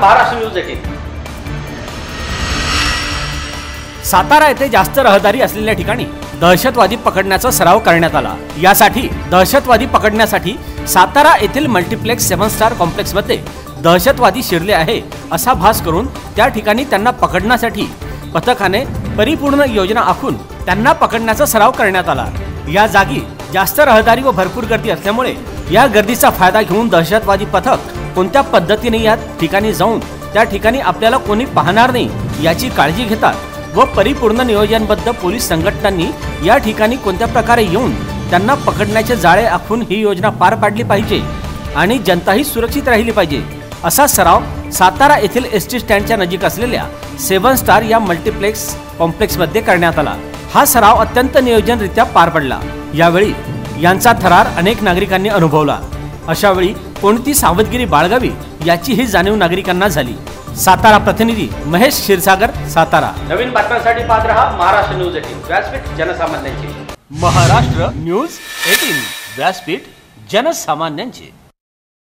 Maharashtra news eighteen. Satara येथे जास्त रहदारी असलेल्या ठिकाणी दहशतवादी पकडण्याचा सराव करण्यात आला. यासाठी दहशतवादी पकडण्यासाठी सातारा येथील मल्टिप्लेक्स सेव्हन स्टार कॉम्प्लेक्समध्ये दहशतवादी शिरले आहे असा भास करून त्या ठिकाणी त्यांना पकडण्यासाठी पथकाने परिपूर्ण योजना आखून त्यांना पकडण्याचा सराव करण्यात आला. या जागी जास्त रहदारी व भरपूर गर्दी असल्यामुळे या गर्दीचा फायदा घेऊन दहशतवादी पथक कोणत्या पद्धतीने या ठिकाणी जाऊन त्या ठिकाणी आपल्याला कोणी पाहणार नाही याची काळजी घेतात व परिपूर्ण नियोजनबद्ध पोलीस संघटनांनी या ठिकाणी कोणत्या प्रकारे येऊन त्यांना पकडण्याचे जाळे आखून ही योजना पार पाडली पाहिजे आणि जनताही सुरक्षित राहिली पाहिजे असा सराव सातारा येथील एस टी स्टँडच्या नजीक असलेल्या सेव्हन स्टार या मल्टिप्लेक्स कॉम्प्लेक्समध्ये करण्यात आला. हा सराव अत्यंत नियोजनरित्या पार पडला. यावेळी यांचा थरार अनेक नागरिकांनी अनुभवला. अशावेळी कोणती सावधगिरी बाळगावी याची ही जाणीव नागरिकांना झाली. सातारा प्रतिनिधी महेश क्षीरसागर सातारा. नवीन बातम्यांसाठी पाहत रहा महाराष्ट्र न्यूज एटीन. व्यासपीठ जनसामान्यांची. Maharashtra news eighteen. व्यासपीठ जनसामान्यांचे.